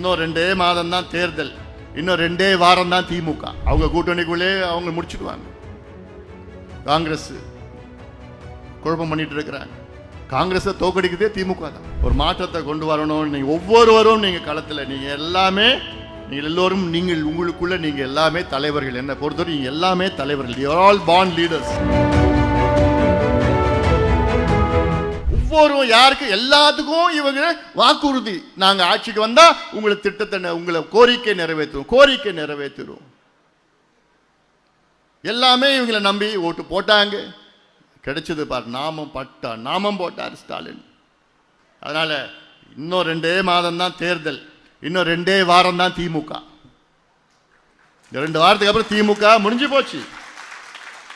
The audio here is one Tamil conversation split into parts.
இன்னும் ரெண்டே மாதம் தான் தேர்தல். இன்னும் ரெண்டே வாரம் தான் திமுக. அவங்க கூட்டணிக்குள்ளே அவங்க முடிச்சுடுவாங்க. காங்கிரஸ் குழப்பம் பண்ணிட்டு இருக்கிறாங்க. காங்கிரஸை தோக்கடிக்கிறதே திமுக தான். ஒரு மாற்றத்தை கொண்டு வரணும். நீங்கள் ஒவ்வொருவரும் நீங்கள் களத்தில் நீங்கள் எல்லாமே நீங்கள் எல்லோரும் நீங்கள் உங்களுக்குள்ள நீங்கள் எல்லாமே தலைவர்கள். என்னை பொறுத்தவரை நீங்கள் எல்லாமே தலைவர்கள். யூ ஆல் பாண்ட் லீடர்ஸ் ஒவ்வொரு யாருக்கு எல்லாத்துக்கும் இவங்க வாக்குறுதி. நாங்கள் ஆட்சிக்கு வந்தால் உங்களை திட்டத்தை உங்களை கோரிக்கை நிறைவேற்றுவோம் கோரிக்கை நிறைவேற்றிடுவோம் எல்லாமே இவங்களை நம்பி ஓட்டு போட்டாங்க. கிடைச்சது பார் நாமம் பட்டா நாமம் போட்டார் ஸ்டாலின். அதனால் இன்னும் ரெண்டே மாதம் தான் தேர்தல். இன்னும் ரெண்டே வாரம் தான் திமுக. இந்த ரெண்டு வாரத்துக்கு அப்புறம் திமுக முடிஞ்சு போச்சு.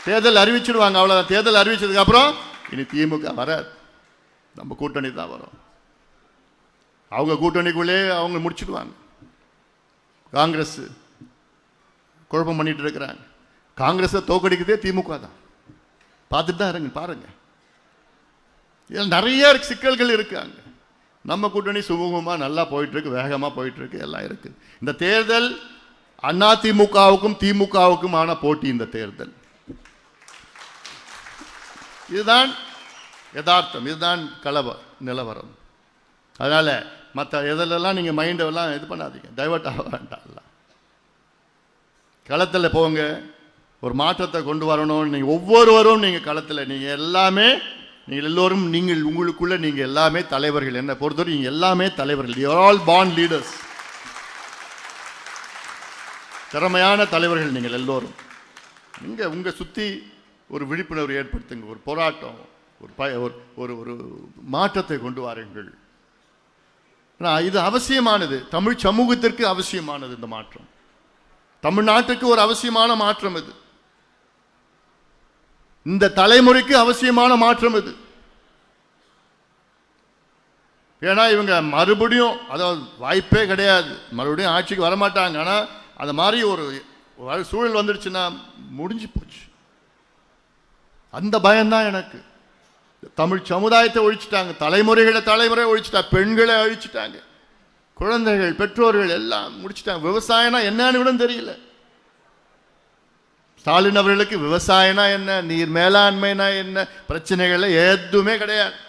தேர்தல் அறிவிச்சிடுவாங்க அவ்வளோதான் தேர்தல் அறிவிச்சதுக்கு அப்புறம் இனி திமுக வராது. நம்ம கூட்டணி தான் வரும். அவங்க கூட்டணிக்குள்ளே அவங்க முடிச்சிடுவாங்க. காங்கிரஸ் குழப்பம் பண்ணிட்டு இருக்கிறாங்க. காங்கிரஸை தோக்கடிக்கிறதே திமுக தான். பார்த்துட்டு தான் இருங்க பாருங்க. இதில் நிறைய சிக்கல்கள் இருக்காங்க. நம்ம கூட்டணி சுமூகமாக நல்லா போயிட்டு இருக்கு வேகமாக போயிட்டு இருக்கு எல்லாம் இருக்கு. இந்த தேர்தல் அண்ணா திமுகவுக்கும் திமுகவுக்குமான போட்டி இந்த தேர்தல். இதுதான் யதார்த்தம். இதுதான் கலவ நிலவரம். அதனால் மற்ற எதிலெல்லாம் நீங்கள் மைண்டெல்லாம் இது பண்ணாதீங்க. டைவர்ட் ஆக வேண்டாம் களத்தில் போங்க. ஒரு மாற்றத்தை கொண்டு வரணும் நீங்கள் ஒவ்வொருவரும் நீங்கள் களத்தில் நீங்கள் எல்லாமே நீங்கள் எல்லோரும் நீங்கள் உங்களுக்குள்ளே நீங்கள் எல்லாமே தலைவர்கள். என்ன பொறுத்தவரை நீங்கள் எல்லாமே தலைவர்கள். யூஆர் ஆல் பாண்ட் லீடர்ஸ் திறமையான தலைவர்கள் நீங்கள் எல்லோரும். இங்கே உங்கள் சுற்றி ஒரு விழிப்புணர்வு ஏற்படுத்துங்க. ஒரு போராட்டம். ஒரு பய ஒரு ஒரு ஒரு மாற்றத்தை கொண்டு வாருங்கள். இது அவசியமானது. தமிழ் சமூகத்திற்கு அவசியமானது இந்த மாற்றம். தமிழ்நாட்டுக்கு ஒரு அவசியமான மாற்றம் இது. இந்த தலைமுறைக்கு அவசியமான மாற்றம் இது. ஏன்னா இவங்க மறுபடியும் அதாவது வாய்ப்பே கிடையாது. மறுபடியும் ஆட்சிக்கு வரமாட்டாங்க. ஆனால் அந்த மாதிரி ஒரு ஒரு சூழல் வந்துடுச்சுன்னா முடிஞ்சு போச்சு. அந்த பயம்தான் எனக்கு. தமிழ் சமுதாயத்தை ஒழிச்சிட்டாங்க தலைமுறைகளை தலைமுறை ஒழிச்சிட்டா பெண்களை அழிச்சிட்டாங்க குழந்தைகள் பெற்றோர்கள் எல்லாம் முடிச்சிட்டாங்க விவசாயம்னா என்னன்னு கூட தெரியல ஸ்டாலின் அவர்களுக்கு விவசாயம்னா என்ன நீர் மேலாண்மைனா என்ன பிரச்சனைகள் எதுவுமே கிடையாது